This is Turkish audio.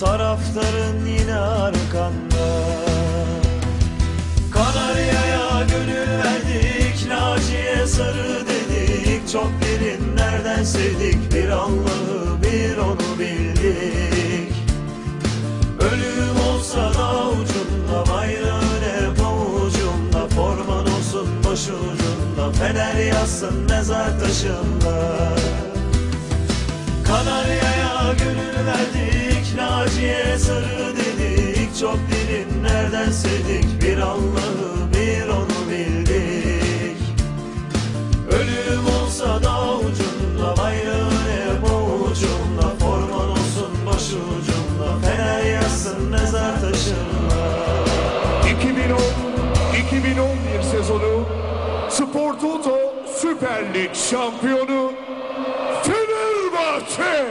Taraftarın yine arkanda. Kanarya'ya gönül verdik Naciye sarı dedik. Çok derinlerden sevdik Bir Allah'ı bir onu bildik. Ölüm olsa da ucunda Bayrağın hep avucumda Forman olsun başucunda Fener yazsın mezar taşında. Kanarya'ya gönül verdik Fortuto Süper Lig şampiyonu Fenerbahçe.